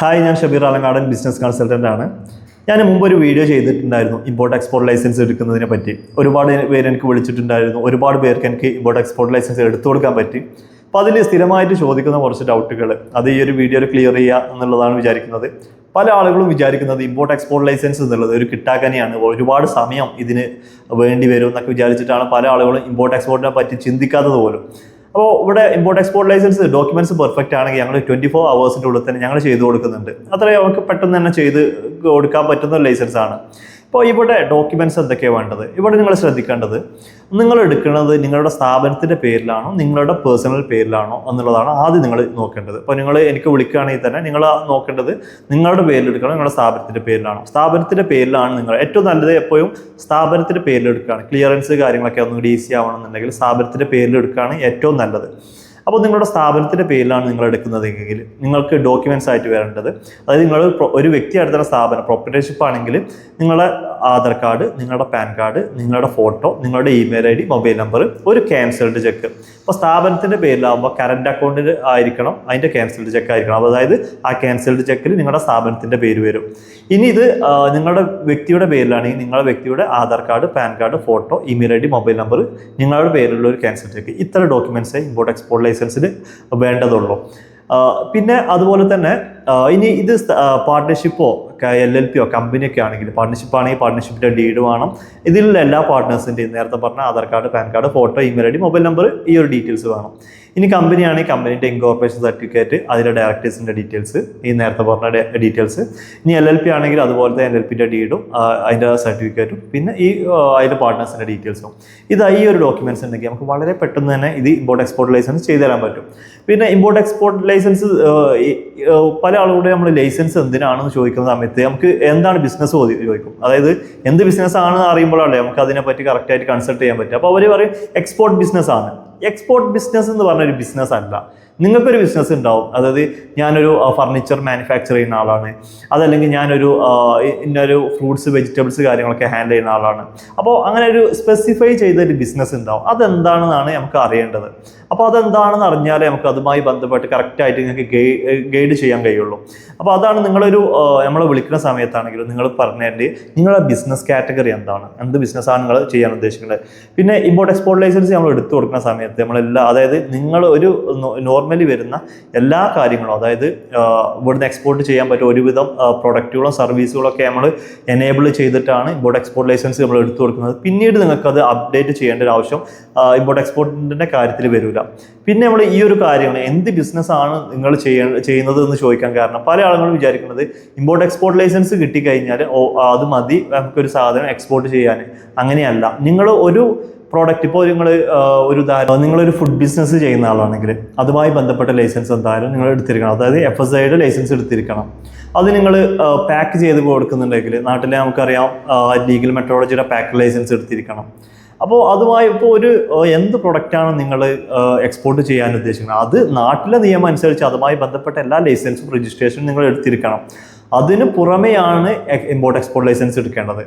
Hi ഞാൻ Shabeer അലങ്കാടൻ business consultant ആണ്. ഞാൻ മുമ്പ് ഒരു വീഡിയോ ചെയ്തിട്ടുണ്ടായിരുന്നു ഇമ്പോർട്ട് എക്സ്പോർട്ട് ലൈസൻസ് എടുക്കുന്നതിനെ പറ്റി. ഒരുപാട് പേര് എനിക്ക് വിളിച്ചിട്ടുണ്ടായിരുന്നു. ഒരുപാട് പേർക്ക് എനിക്ക് ഇമ്പോർട്ട് എക്സ്പോർട്ട് ലൈസൻസ് എടുത്തു കൊടുക്കാൻ പറ്റി. അപ്പോൾ അതിൽ സ്ഥിരമായിട്ട് ചോദിക്കുന്ന കുറച്ച് ഡൗട്ടുകൾ അത് ഈ ഒരു വീഡിയോയിൽ ക്ലിയർ ചെയ്യുക എന്നുള്ളതാണ് വിചാരിക്കുന്നത്. പല ആളുകളും വിചാരിക്കുന്നത് ഇമ്പോർട്ട് എക്സ്പോർട്ട് ലൈസൻസ് എന്നുള്ളത് ഒരു കിട്ടാക്കനെയാണ്. ഒരുപാട് സമയം ഇതിന് വേണ്ടി വരും എന്നൊക്കെ വിചാരിച്ചിട്ടാണ് പല ആളുകളും ഇമ്പോർട്ട് എക്സ്പോർട്ടിനെ പറ്റി ചിന്തിക്കാത്തത് പോലും. അപ്പോൾ ഇവിടെ import export licence documents perfect ആണെങ്കിൽ ഞങ്ങൾ ട്വന്റി ഫോർ അവേഴ്സിന്റെ ഉള്ളിൽ തന്നെ ഞങ്ങൾ ചെയ്തു കൊടുക്കുന്നുണ്ട്. അത്രയും അവർക്ക് പെട്ടെന്ന് തന്നെ ചെയ്ത് കൊടുക്കാൻ പറ്റുന്ന ലൈസൻസ് ആണ്. ഇപ്പോൾ ഇവിടെ ഡോക്യുമെന്റ്സ് എന്തൊക്കെയാണ് വേണ്ടത്? ഇവിടെ നിങ്ങൾ ശ്രദ്ധിക്കേണ്ടത് നിങ്ങൾ എടുക്കുന്നത് നിങ്ങളുടെ സ്ഥാപനത്തിന്റെ പേരിലാണോ നിങ്ങളുടെ പേഴ്സണൽ പേരിലാണോ എന്നുള്ളതാണ് ആദ്യം നിങ്ങൾ നോക്കേണ്ടത്. ഇപ്പോൾ നിങ്ങൾ എനിക്ക് വിളിക്കുകയാണെങ്കിൽ തന്നെ നിങ്ങൾ നോക്കേണ്ടത് നിങ്ങളുടെ പേരിൽ എടുക്കണം നിങ്ങളുടെ സ്ഥാപനത്തിന്റെ പേരിലാണോ. സ്ഥാപനത്തിന്റെ പേരിലാണ് നിങ്ങൾ ഏറ്റവും നല്ലത് എപ്പോഴും സ്ഥാപനത്തിന്റെ പേരിൽ എടുക്കുകയാണ് ക്ലിയറൻസ് കാര്യങ്ങളൊക്കെ ഒന്നുകൂടി ഈസി ആവണമെന്നുണ്ടെങ്കിൽ സ്ഥാപനത്തിന്റെ പേരിൽ എടുക്കുകയാണ് ഏറ്റവും നല്ലത്. അപ്പോൾ നിങ്ങളുടെ സ്ഥാപനത്തിന്റെ പേരിലാണ് നിങ്ങൾ എടുക്കുന്നതെങ്കിൽ നിങ്ങൾക്ക് ഡോക്യുമെന്റ്സ് ആയിട്ട് വരേണ്ടത്. അതായത് നിങ്ങൾ ഒരു വ്യക്തി അടുത്തുള്ള സ്ഥാപനം പ്രൊപ്പറേറ്റർഷിപ്പ് ആണെങ്കിൽ നിങ്ങളുടെ ആധാർ കാർഡ് നിങ്ങളുടെ പാൻ കാർഡ് നിങ്ങളുടെ ഫോട്ടോ നിങ്ങളുടെ email I D mobile number ഒരു ക്യാൻസൽഡ് ചെക്ക്. അപ്പോൾ സ്ഥാപനത്തിന്റെ പേരിലാകുമ്പോൾ കറണ്ട് അക്കൗണ്ടിൽ ആയിരിക്കണം അതിന്റെ ക്യാൻസൽഡ് ചെക്ക് ആയിരിക്കണം. അതായത് ആ ക്യാൻസൽഡ് ചെക്കിൽ നിങ്ങളുടെ സ്ഥാപനത്തിന്റെ പേര് വരും. ഇനി ഇത് നിങ്ങളുടെ വ്യക്തിയുടെ പേരിലാണെങ്കിൽ നിങ്ങളുടെ വ്യക്തിയുടെ Aadhaar card PAN card photo email ID D mobile number നിങ്ങളുടെ പേരിലുള്ള ഒരു ക്യാൻസൽ ചെക്ക്. ഇത്ര ഡോക്യുമെന്റ്സ് ഇമ്പോർട്ട് എക്സ്പോർട്ട് ലൈസൻസിന് വേണ്ടതുള്ളൂ. പിന്നെ അതുപോലെ തന്നെ ഇനി ഇത് പാർട്ട്ണർഷിപ്പോ എൽ എൽ പിയോ കമ്പനിയൊക്കെ ആണെങ്കിൽ പാർട്ട്ണർഷിപ്പ് ആണെങ്കിൽ പാർട്ട്ണർഷിപ്പിന്റെ ഡീഡ് വേണം. ഇതിലുള്ള എല്ലാ പാർട്ട്നേഴ്സിന്റെയും നേരത്തെ പറഞ്ഞ Aadhaar card PAN card photo email ID D mobile number ഈ ഒരു ഡീറ്റെയിൽസ് വേണം. ഇനി കമ്പനി ആണെങ്കിൽ കമ്പനിന്റെ ഇൻകോർപ്പറേഷൻ സർട്ടിഫിക്കറ്റ് അതിലെ ഡയറക്ടേഴ്സിന്റെ ഡീറ്റെയിൽസ് ഈ നേരത്തെ പറഞ്ഞ ഡീറ്റെയിൽസ് ഇനി എൽ എൽ പി ആണെങ്കിൽ അതുപോലത്തെ എൽ എൽ പിന്റെ ഡീഡും അതിന്റെ സർട്ടിഫിക്കറ്റും പിന്നെ ഈ അതിന്റെ പാർട്ട്നേഴ്സിന്റെ ഡീറ്റെയിൽസും ഇത് ഈ ഒരു ഡോക്യുമെന്റ്സ് ഉണ്ടെങ്കിൽ നമുക്ക് വളരെ പെട്ടെന്ന് തന്നെ ഇത് ഇമ്പോർട്ട് എക്സ്പോർട്ട് ലൈസൻസ് ചെയ്തു തരാൻ പറ്റും. പിന്നെ ഇമ്പോർട്ട് എക്സ്പോർട്ട് ലൈസൻസ് പല ആളുകളുടെ നമ്മൾ ലൈസൻസ് എന്തിനാണെന്ന് ചോദിക്കുന്ന സമയത്ത് നമുക്ക് എന്താണ് ബിസിനസ് ചോദിക്കും. അതായത് എന്ത് ബിസിനസ് ആണെന്ന് അറിയുമ്പോഴല്ലേ നമുക്ക് അതിനെപ്പറ്റി കറക്റ്റായിട്ട് കൺസൾട്ട് ചെയ്യാൻ പറ്റും. അപ്പോൾ അവർ പറയും എക്സ്പോർട്ട് ബിസിനസ് ആണ്. എക്സ്പോർട്ട് ബിസിനസ് എന്ന് പറഞ്ഞ ഒരു ബിസിനസ് അല്ല. നിങ്ങൾക്കൊരു ബിസിനസ് ഉണ്ടാവും. അതായത് ഞാനൊരു ഫർണിച്ചർ മാനുഫാക്ചർ ചെയ്യുന്ന ആളാണ്. അതല്ലെങ്കിൽ ഞാനൊരു ഇന്നൊരു ഫ്രൂട്ട്സ് വെജിറ്റബിൾസ് കാര്യങ്ങളൊക്കെ ഹാൻഡിൽ ചെയ്യുന്ന ആളാണ്. അപ്പോൾ അങ്ങനെ ഒരു സ്പെസിഫൈ ചെയ്ത ഒരു ബിസിനസ് ഉണ്ടാവും. അതെന്താണെന്നാണ് നമുക്ക് അറിയേണ്ടത്. അപ്പോൾ അതെന്താണെന്ന് അറിഞ്ഞാലേ നമുക്ക് അതുമായി ബന്ധപ്പെട്ട് കറക്റ്റായിട്ട് നിങ്ങൾക്ക് ഗൈഡ് ചെയ്യാൻ കഴിയുള്ളൂ. അപ്പോൾ അതാണ് നിങ്ങളൊരു നമ്മളെ വിളിക്കുന്ന സമയത്താണെങ്കിലും നിങ്ങൾ പറഞ്ഞതിന്റെ നിങ്ങളുടെ ബിസിനസ് കാറ്റഗറി എന്താണ്? എന്ത് ബിസിനസ്സാണ് നിങ്ങൾ ചെയ്യാൻ ഉദ്ദേശിക്കുന്നത്? പിന്നെ ഇമ്പോർട്ട് എക്സ്പോർട്ട് ലൈസൻസ് നമ്മൾ എടുത്തു കൊടുക്കുന്ന സമയത്ത് നമ്മളെല്ലാം അതായത് നിങ്ങൾ ഒരു നോർമലി വരുന്ന എല്ലാ കാര്യങ്ങളും അതായത് ഇവിടുന്ന് എക്സ്പോർട്ട് ചെയ്യാൻ പറ്റും ഒരുവിധം പ്രൊഡക്റ്റുകളും സർവീസുകളും ഒക്കെ നമ്മൾ എനേബിൾ ചെയ്തിട്ടാണ് ഇമ്പോർട്ട് എക്സ്പോർട്ട് ലൈസൻസ് നമ്മൾ എടുത്തു കൊടുക്കുന്നത്. പിന്നീട് നിങ്ങൾക്ക് അത് അപ്ഡേറ്റ് ചെയ്യേണ്ട ഒരു ആവശ്യം ഇമ്പോർട്ട് എക്സ്പോർട്ടിന്റെ കാര്യത്തിൽ വരില്ല. പിന്നെ നമ്മൾ ഈ ഒരു കാര്യങ്ങൾ എന്ത് ബിസിനസ്സാണ് നിങ്ങൾ ചെയ്യ ചെയ്യുന്നത് എന്ന് ചോദിക്കാൻ കാരണം പല ആളുകളും വിചാരിക്കുന്നത് ഇമ്പോർട്ട് എക്സ്പോർട്ട് ലൈസൻസ് കിട്ടിക്കഴിഞ്ഞാൽ അത് മതി നമുക്കൊരു സാധനം എക്സ്പോർട്ട് ചെയ്യാൻ. അങ്ങനെയല്ല. നിങ്ങൾ ഒരു പ്രോഡക്റ്റ് ഇപ്പോൾ നിങ്ങൾ ഒരു ഉദാഹരണം നിങ്ങളൊരു ഫുഡ് ബിസിനസ് ചെയ്യുന്ന ആളാണെങ്കിൽ അതുമായി ബന്ധപ്പെട്ട ലൈസൻസ് എന്തായാലും നിങ്ങൾ എടുത്തിരിക്കണം. അതായത് എഫ് എസ് ഐയുടെ ലൈസൻസ് എടുത്തിരിക്കണം. അത് നിങ്ങൾ പാക്ക് ചെയ്ത് കൊടുക്കുന്നുണ്ടെങ്കിൽ നാട്ടിലെ നമുക്കറിയാം ലീഗൽ മെട്രോളജിയുടെ പാക്ക് ലൈസൻസ് എടുത്തിരിക്കണം. അപ്പോൾ അതുമായി ഇപ്പോൾ ഒരു എന്ത് പ്രൊഡക്റ്റാണ് നിങ്ങൾ എക്സ്പോർട്ട് ചെയ്യാൻ ഉദ്ദേശിക്കുന്നത്? അത് നാട്ടിലെ നിയമം അനുസരിച്ച് അതുമായി ബന്ധപ്പെട്ട എല്ലാ ലൈസൻസും രജിസ്ട്രേഷനും നിങ്ങൾ എടുത്തിരിക്കണം. അതിന് പുറമെയാണ് ഇമ്പോർട്ട് എക്സ്പോർട്ട് ലൈസൻസ് എടുക്കേണ്ടത്.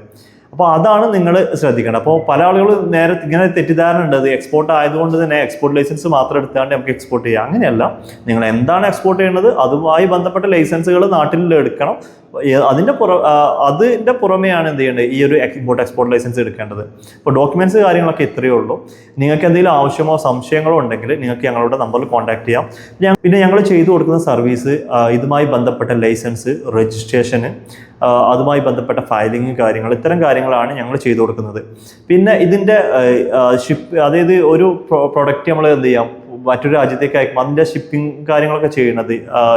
അപ്പോൾ അതാണ് നിങ്ങൾ ശ്രദ്ധിക്കേണ്ടത്. അപ്പോൾ പല ആളുകളും നേരെ ഇങ്ങനെ തെറ്റിദ്ധാരണ ഉണ്ട് അത് എക്സ്പോർട്ട് ആയതുകൊണ്ട് തന്നെ എക്സ്പോർട്ട് ലൈസൻസ് മാത്രം എടുത്താണ്ട് നമുക്ക് എക്സ്പോർട്ട് ചെയ്യാം. അങ്ങനെയല്ല നിങ്ങൾ എന്താണ് എക്സ്പോർട്ട് ചെയ്യേണ്ടത്? അതുമായി ബന്ധപ്പെട്ട ലൈസൻസുകൾ നാട്ടിൽ എടുക്കണം. അതിന്റെ പുറ അതിന്റെ പുറമെയാണ് എന്ത് ചെയ്യേണ്ടത്? ഈ ഒരു ഇമ്പോർട്ട് എക്സ്പോർട്ട് ലൈസൻസ് എടുക്കേണ്ടത്. അപ്പോൾ ഡോക്യുമെന്റ്സ് കാര്യങ്ങളൊക്കെ ഇത്രയേ ഉള്ളൂ. നിങ്ങൾക്ക് എന്തെങ്കിലും ആവശ്യമോ സംശയങ്ങളോ ഉണ്ടെങ്കിൽ നിങ്ങൾക്ക് ഞങ്ങളുടെ നമ്പറിൽ കോൺടാക്ട് ചെയ്യാം. പിന്നെ ഞങ്ങൾ ചെയ്തു കൊടുക്കുന്ന സർവീസ് ഇതുമായി ബന്ധപ്പെട്ട ലൈസൻസ് രജിസ്ട്രേഷന് അതുമായി ബന്ധപ്പെട്ട ഫയലിംഗ് കാര്യങ്ങൾ ഇത്തരം കാര്യങ്ങളാണ് ഞങ്ങൾ ചെയ്തു കൊടുക്കുന്നത്. പിന്നെ ഇതിന്റെ ഷിപ്പ് അതായത് ഒരു പ്രൊഡക്റ്റ് നമ്മൾ എന്ത് ചെയ്യാം? മറ്റൊരു രാജ്യത്തേക്ക് അയക്കുമ്പോൾ അതിന്റെ ഷിപ്പിംഗ് കാര്യങ്ങളൊക്കെ ചെയ്യുന്നത്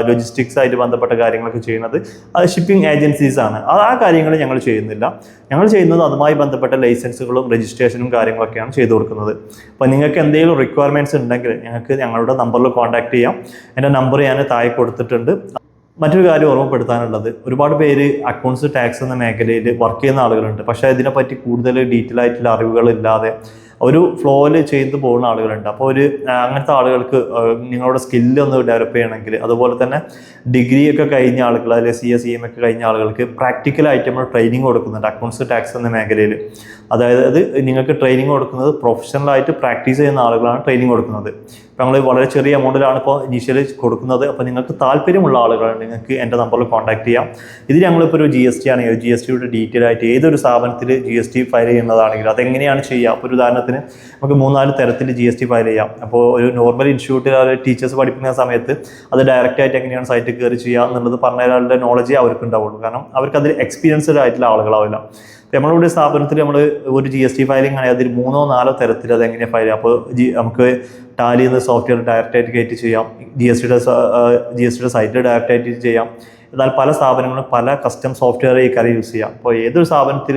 ലോജിസ്റ്റിക്സ് ആയിട്ട് ബന്ധപ്പെട്ട കാര്യങ്ങളൊക്കെ ചെയ്യുന്നത് അത് ഷിപ്പിംഗ് ഏജൻസീസ് ആണ്. അത് ആ കാര്യങ്ങൾ ഞങ്ങൾ ചെയ്യുന്നില്ല. ഞങ്ങൾ ചെയ്യുന്നത് അതുമായി ബന്ധപ്പെട്ട ലൈസൻസുകളും രജിസ്ട്രേഷനും കാര്യങ്ങളൊക്കെയാണ് ചെയ്തു കൊടുക്കുന്നത്. അപ്പോൾ നിങ്ങൾക്ക് എന്തെങ്കിലും റിക്വയർമെന്റ്സ് ഉണ്ടെങ്കിൽ ഞങ്ങൾക്ക് ഞങ്ങളുടെ നമ്പറിൽ കോൺടാക്ട് ചെയ്യാം. എന്റെ നമ്പർ ഞാൻ താഴെ കൊടുത്തിട്ടുണ്ട്. മറ്റൊരു കാര്യം ഓർമ്മപ്പെടുത്താനുള്ളത്. ഒരുപാട് പേര് അക്കൗണ്ട്സ് ടാക്സ് എന്ന മേഖലയിൽ വർക്ക് ചെയ്യുന്ന ആളുകളുണ്ട്. പക്ഷേ ഇതിനെപ്പറ്റി കൂടുതൽ ഡീറ്റെയിൽ ആയിട്ടുള്ള അറിവുകളില്ലാതെ ഒരു ഫ്ലോയിൽ ചെയ്ത് പോകുന്ന ആളുകളുണ്ട്. അപ്പോൾ ഒരു അങ്ങനത്തെ ആളുകൾക്ക് നിങ്ങളുടെ സ്കില്ല് ഒന്ന് ഡെവലപ്പ് ചെയ്യണമെങ്കിൽ അതുപോലെ തന്നെ ഡിഗ്രി ഒക്കെ കഴിഞ്ഞ ആളുകൾ അല്ലെങ്കിൽ സി എസ് സി എം ഒക്കെ കഴിഞ്ഞ ആളുകൾക്ക് പ്രാക്ടിക്കലായിട്ട് നമ്മൾ ട്രെയിനിങ് കൊടുക്കുന്നുണ്ട്. അക്കൗണ്ട്സ് ടാക്സ് എന്ന മേഖലയിൽ. അതായത് അത് നിങ്ങൾക്ക് ട്രെയിനിങ് കൊടുക്കുന്നത് പ്രൊഫഷണലായിട്ട് പ്രാക്ടീസ് ചെയ്യുന്ന ആളുകളാണ് ട്രെയിനിങ് കൊടുക്കുന്നത്. ഇപ്പോൾ നമ്മൾ വളരെ ചെറിയ എമൗണ്ടിലാണ് ഇപ്പോൾ ഇനീഷ്യലി കൊടുക്കുന്നത്. അപ്പോൾ നിങ്ങൾക്ക് താല്പര്യമുള്ള ആളുകളാണ്. നിങ്ങൾക്ക് എന്റെ നമ്പറിൽ കോൺടാക്ട് ചെയ്യാം. ഇത് ഞങ്ങളിപ്പോൾ ഒരു ജി എസ് ടി ആണെങ്കിൽ ജി എസ് ടിയുടെ ഡീറ്റെയിൽ ആയിട്ട് ഏതൊരു സ്ഥാപനത്തിൽ ജി എസ് ടി ഫയൽ ചെയ്യുന്നതാണെങ്കിലും അതെങ്ങനെയാണ് ചെയ്യുക അപ്പോൾ ഒരു ഉദാഹരണത്തിന് നമുക്ക് മൂന്നാൽ തരത്തിൽ ജി എസ് ടി ഫയൽ ചെയ്യാം. അപ്പോൾ ഒരു നോർമൽ ഇൻസ്റ്റിറ്റ്യൂട്ടിൽ ടീച്ചേഴ്സ് പഠിപ്പിക്കുന്ന സമയത്ത് അത് ഡയറക്റ്റ് ആയിട്ട് എങ്ങനെയാണ് സൈറ്റിൽ കയറി ചെയ്യുക എന്നുള്ളത് പറഞ്ഞ ഒരാളുടെ നോളജേ അവർക്ക് ഉണ്ടാവുള്ളൂ. കാരണം അവർക്ക് അതിൽ എക്സ്പീരിയൻസ്ഡ് ആയിട്ടുള്ള ആളുകളാവില്ല. നമ്മളുടെ സ്ഥാപനത്തിൽ നമ്മൾ ഒരു ജി എസ് ടി ഫയലിംഗ് ആണെങ്കിൽ അതിൽ മൂന്നോ നാലോ തരത്തിൽ അത് എങ്ങനെ ഫയൽ ചെയ്യാം അപ്പോൾ ജി നമുക്ക് ടാലി എന്ന സോഫ്റ്റ്വെയർ ഡയറക്റ്റ് ആയിട്ട് കയറ്റി ചെയ്യാം. ജി എസ് ടിയുടെ ജി എസ് ടിയുടെ സൈറ്റിൽ ഡയറക്റ്റ് ആയിട്ട് ചെയ്യാം. എന്നാൽ പല സ്ഥാപനങ്ങളും പല കസ്റ്റം സോഫ്റ്റ്വെയർ ഈ കാര്യം യൂസ് ചെയ്യാം. അപ്പോൾ ഏതൊരു സ്ഥാപനത്തിൽ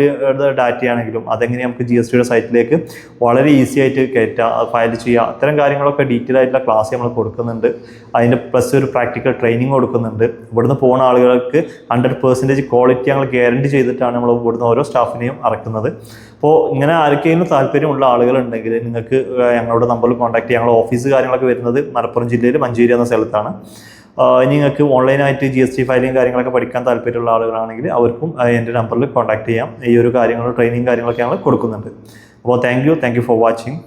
ഡാറ്റയാണെങ്കിലും അതെങ്ങനെ നമുക്ക് ജി എസ് ടിയുടെ സൈറ്റിലേക്ക് വളരെ ഈസി ആയിട്ട് കയറ്റാം ഫയൽ ചെയ്യുക അത്തരം കാര്യങ്ങളൊക്കെ ഡീറ്റെയിൽ ആയിട്ടുള്ള ക്ലാസ് നമ്മൾ കൊടുക്കുന്നുണ്ട്. അതിന്റെ പ്ലസ് ഒരു പ്രാക്ടിക്കൽ ട്രെയിനിങ് കൊടുക്കുന്നുണ്ട്. ഇവിടുന്ന് പോകുന്ന ആളുകൾക്ക് ഹൺഡ്രഡ് പെർസെന്റേജ് ക്വാളിറ്റി ഞങ്ങൾ ഗ്യാരണ്ടി ചെയ്തിട്ടാണ് നമ്മൾ ഇവിടുന്ന് ഓരോ സ്റ്റാഫിനെയും ഇറക്കുന്നത് അപ്പോൾ ഇങ്ങനെ ആർക്കെങ്കിലും താല്പര്യമുള്ള ആളുകളുണ്ടെങ്കിൽ നിങ്ങൾക്ക് ഞങ്ങളുടെ നമ്പറിൽ കോൺടാക്ട് ചെയ്യാം. ഞങ്ങളുടെ ഓഫീസ് കാര്യങ്ങളൊക്കെ വരുന്നത് മലപ്പുറം ജില്ലയിൽ മഞ്ചേരി എന്ന സ്ഥലത്താണ്. നിങ്ങൾക്ക് ഓൺലൈനായിട്ട് ജി എസ് ടി ഫയലിംഗ് കാര്യങ്ങളൊക്കെ പഠിക്കാൻ താല്പര്യമുള്ള ആളുകളാണെങ്കിൽ അവർക്കും എന്റെ നമ്പറിൽ കോൺടാക്ട് ചെയ്യാം. ഈ ഒരു കാര്യങ്ങൾ ട്രെയിനിങ് കാര്യങ്ങളൊക്കെ ഞങ്ങൾ കൊടുക്കുന്നുണ്ട്. അപ്പോൾ thank you thank you for watching